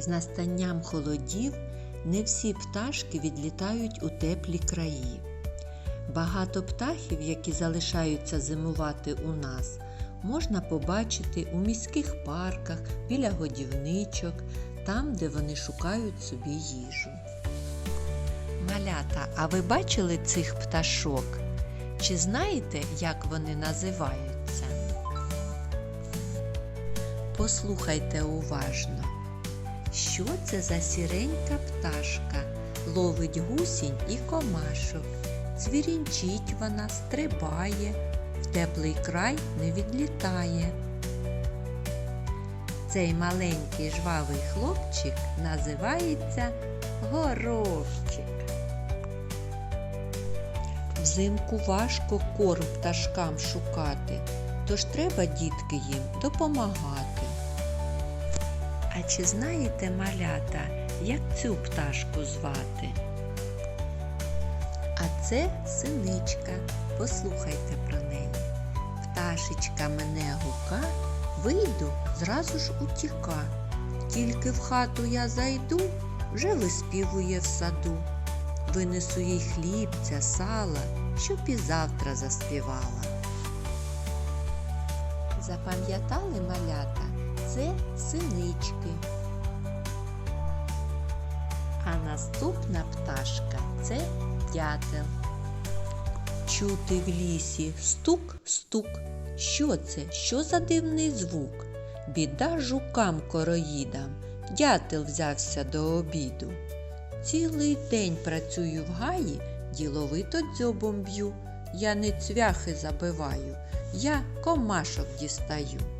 З настанням холодів не всі пташки відлітають у теплі краї. Багато птахів, які залишаються зимувати у нас, можна побачити у міських парках, біля годівничок, там, де вони шукають собі їжу. Малята, а ви бачили цих пташок? Чи знаєте, як вони називаються? Послухайте уважно. Що це за сіренька пташка? Ловить гусінь і комашок. Цвірінчить вона, стрибає, в теплий край не відлітає. Цей маленький жвавий хлопчик називається горобчик. Взимку важко корм пташкам шукати, тож треба дітки їм допомагати. А чи знаєте, малята, як цю пташку звати? А це синичка. Послухайте про неї. Пташечка мене гука, вийду, зразу ж утіка. Тільки в хату я зайду, вже виспівує в саду. Винесу їй хлібця, сала, щоб і завтра заспівала. Запам'ятали малята? Це синички. А наступна пташка це дятел. Чути в лісі стук-стук. Що це? Що за дивний звук? Біда жукам короїдам. Дятел взявся до обіду. Цілий день працюю в гаї, діловито дзьобом б'ю. Я не цвяхи забиваю, я комашок дістаю.